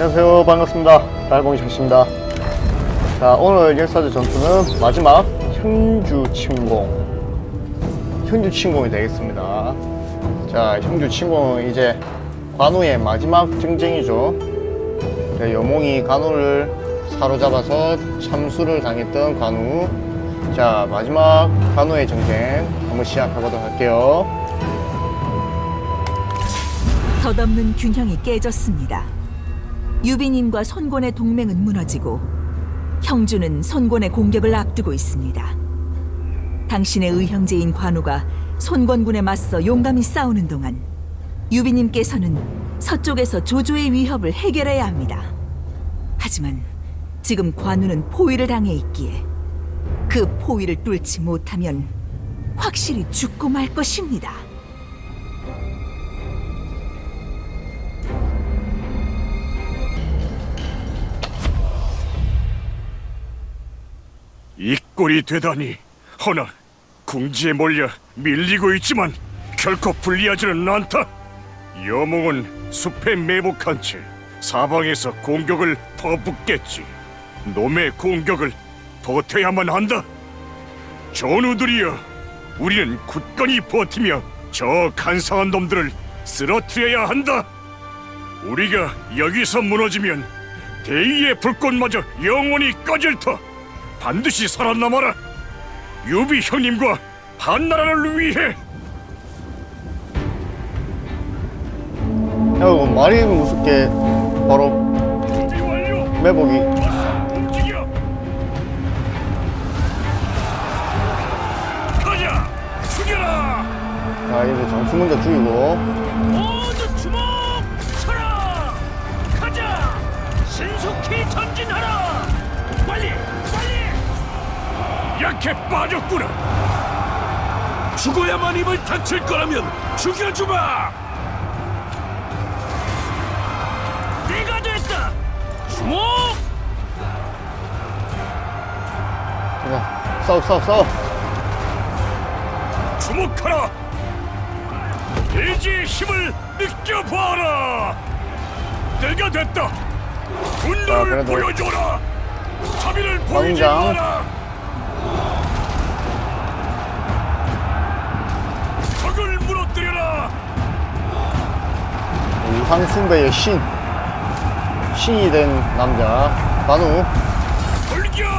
안녕하세요. 반갑습니다. 달봉이 샷입니다. 자 오늘 역사적 전투는 마지막 형주 침공. 형주 침공이 되겠습니다. 자 형주 침공은 이제 관우의 마지막 정쟁이죠. 네, 여몽이 관우를 사로잡아서 참수를 당했던 관우. 자 마지막 관우의 정쟁 한번 시작해보도록 할게요. 덧없는 균형이 깨졌습니다. 유비님과 손권의 동맹은 무너지고 형주는 손권의 공격을 앞두고 있습니다. 당신의 의형제인 관우가 손권군에 맞서 용감히 싸우는 동안 유비님께서는 서쪽에서 조조의 위협을 해결해야 합니다. 하지만 지금 관우는 포위를 당해 있기에 그 포위를 뚫지 못하면 확실히 죽고 말 것입니다. 이 꼴이 되다니. 허나 궁지에 몰려 밀리고 있지만 결코 불리하지는 않다. 여몽은 숲에 매복한 채 사방에서 공격을 퍼붓겠지. 놈의 공격을 버텨야만 한다. 전우들이여 우리는 굳건히 버티며 저 간사한 놈들을 쓰러뜨려야 한다. 우리가 여기서 무너지면 대위의 불꽃마저 영원히 꺼질 터 반드시 살아남아라. 유비 형님과 한나라를 위해 야 말이 무섭게 바로 준비 완료. 매복이 움직여. 가자. 죽여라. 자 이제 장수 먼저 죽이고 모 약해 빠졌구나. 죽어야만 입을 닥칠 거라면 죽여주마! 내가 됐다! 주목! 자 싸워 싸워 싸워 주목하라. 대지의 힘을 느껴봐라. 내가 됐다. 자, 분노를 그래도 보여줘라. 자비를 광장. 마라. 우상숭배의 신. 신이 된 남자. 관우. 돌격!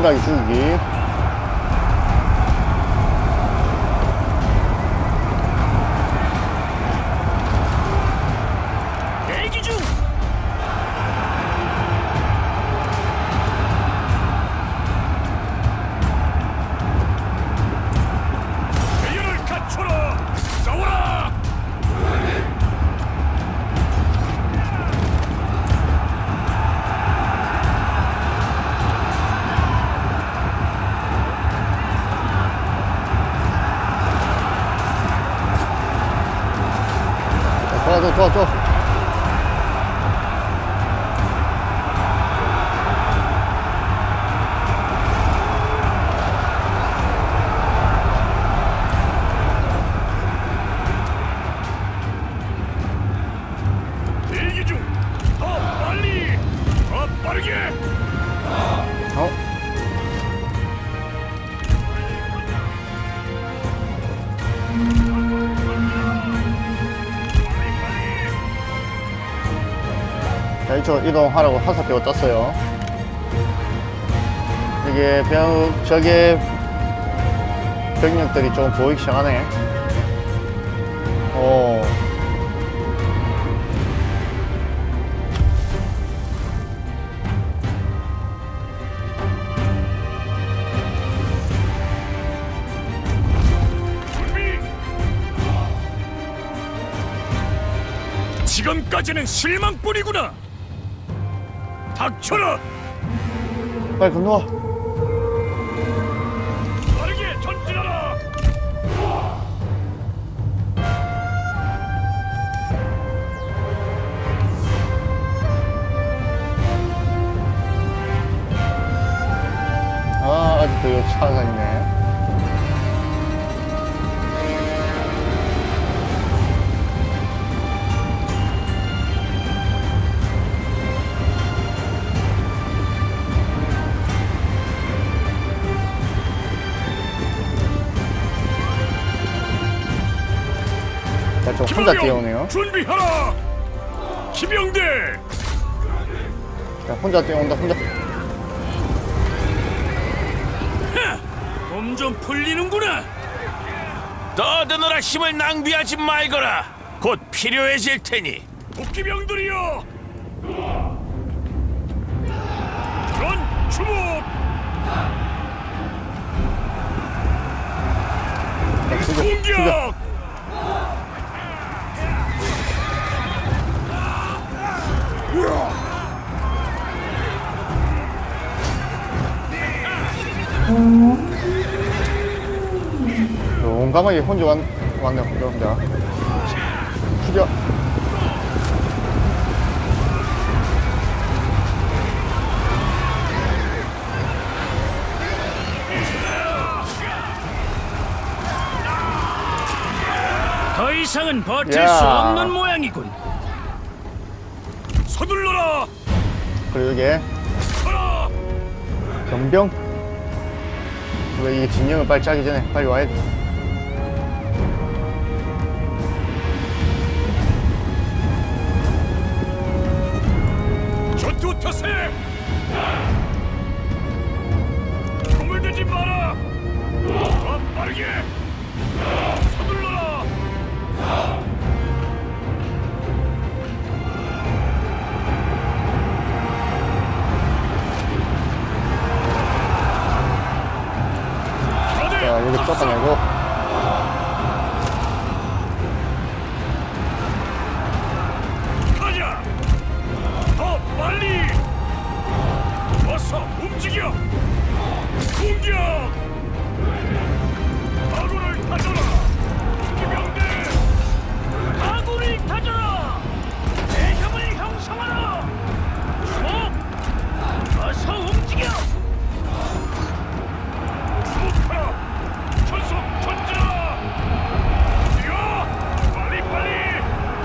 확실하게 대기 이쪽으로 이동하라고 화살표가 떴어요. 이게 병, 저게 병력들이 좀 보이기 시작하네. 오. 지금까지는 실망뿐이구나. 닥쳐라. 빨리 건너와. 빠르게 전진하라. 아, 아직도 여기 차가 있네. 혼자 뛰어오네요. 준비하라. 기병대 자, 혼자 뛰어온다, 혼자. 몸좀 풀리는구나. 떠드느라 힘을 낭비하지 말거라. 곧 필요해질 테니. 복기병들이여. 전 주목. 공격. 용감하게 혼자 왔, 왔네, 혼자, 혼자. 죽여. 더 이상은 버틸 야. 수 없는 모양이군. 서둘러라. 그리고 서라. 경병. 왜 이게 진영을 빨리 짜기 전에 빨리 와야 돼.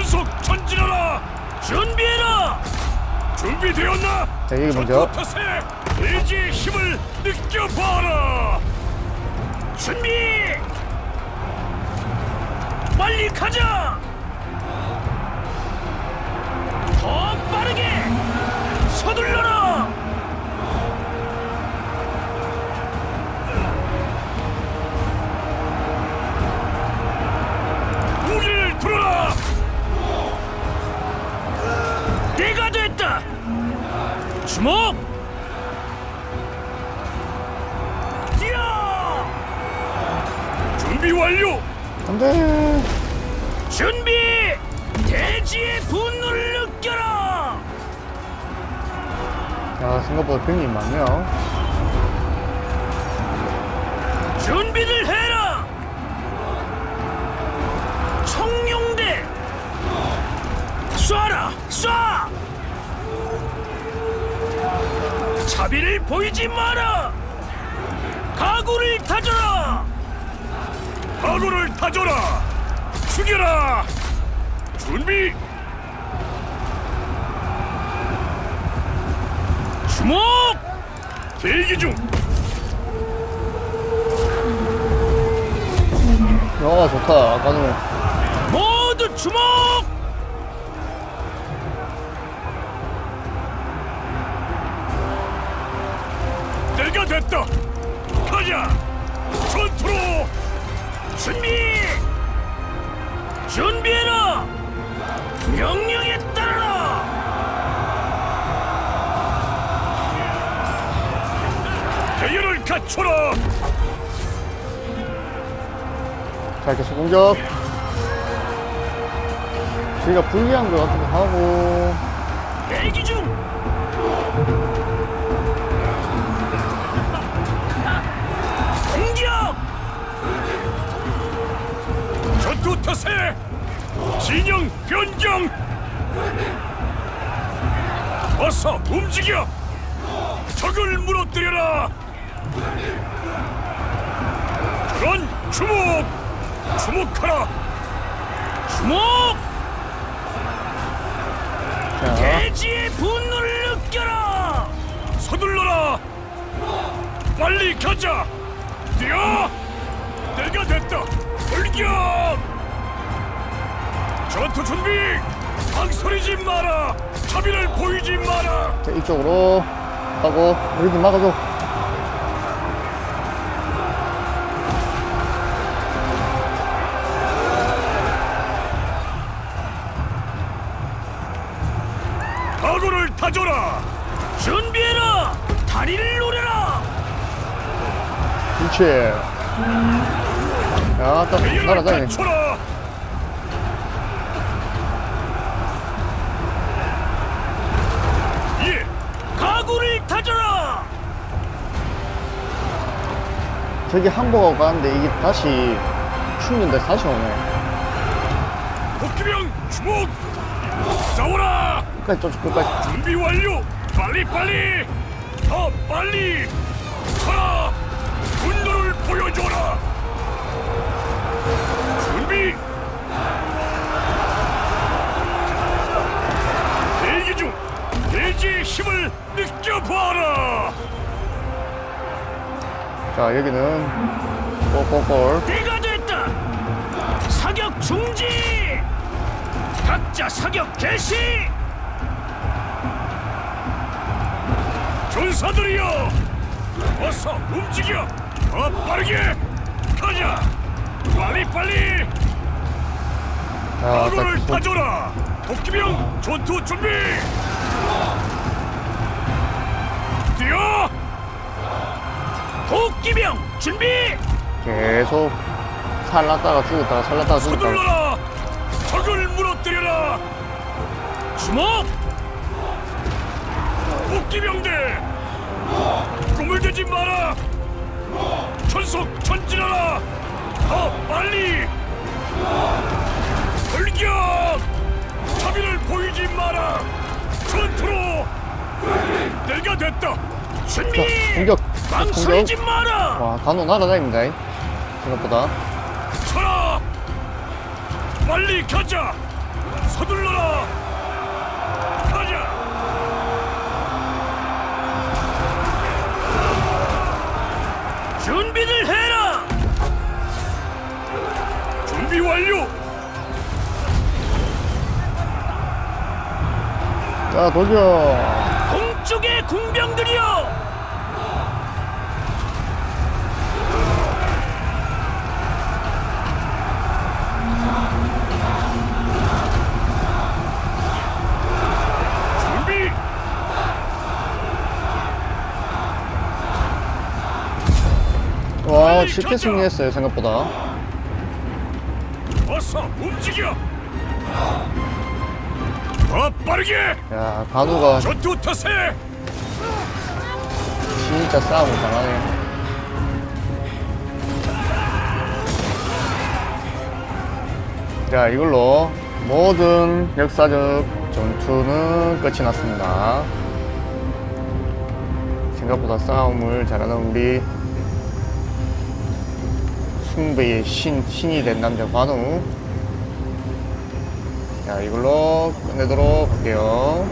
예. 전속 전진하라. 준비해라. 준비되었나? 자, 여기 먼저. 탓에 의지의 힘을 느껴봐라. 준비. 빨리 가자. 더 빠르게. 서둘러라. 생각보다 병이 많네요. 준비를 해라. 청룡대. 쏴라. 쏴. 자비를 보이지 마라. 각오를 다져라. 각오를 다져라. 죽여라. 준비. 주목! 대기 중! 아 좋다 아까는 모두 주목! 내가 됐다! 가자! 전투로! 준비! 준비해라! 명령에 대열을 갖춰라. 자, 계속 공격. 저희가 불리한 것 같기도 하고. 대기 중! 공격! 전투 태세. 진영 변경. 어서 움직여. 적을 무너뜨려라. 그런 주목. 주목하라. 주목! 자, 대지의 분노를 느껴라! 서둘러라! 빨리 가자! 뛰어! 내가 됐다! 돌격! 전투 준비! 망설이지 마라! 자비를 보이지 마라! 자, 이쪽으로 하고, 우리 좀 막아줘. 그렇지. 야, 딱 날아다니. 예! 가구를 다져라! 저기 항복하고 가는데 이게 다시 충전돼 다시 오네. 복귀병 주목! 싸워라! 끝까지 쫓아, 끝까지. 준비 완료! 빨리 빨리! 더 빨리! 대기 중! 대지의 힘을 느껴봐라! 자, 여기는 골골골. 때가 됐다! 사격 중지! 각자 사격 개시! 전사들이여! 어서 움직여! 더 빠르게! 가자! 빨리 빨리! 자, 각오를 딱 다져라! 도끼병 전투 준비! 뛰어! 도끼병 준비! 계속 살랐다가 죽었다가 살랐다가 죽었다가. 서둘러라! 적을 무너뜨려라! 주목! 도끼병대! 꿈을 대지 마라! 전속 전진하라! 더 빨리! 돌격! 됐다! 준비! 자, 공격. 망설이지 공격. 마라! 와, 단호 날아다닙니다. 이. 생각보다. 쳐라! 빨리 가자! 서둘러라! 가자! 준비를 해라! 준비 완료! 자, 돌격. 동쪽의 궁병들이여! 준비! 쉽게 가자. 승리했어요, 생각보다. 어서 움직여! 더 빠르게! 야, 전투 태세! 진짜 싸움을 잘하네. 자, 이걸로 모든 역사적 전투는 끝이 났습니다. 생각보다 싸움을 잘하는 우리 숭배의 신, 신이 된 남자 관우. 자, 이걸로 끝내도록 할게요.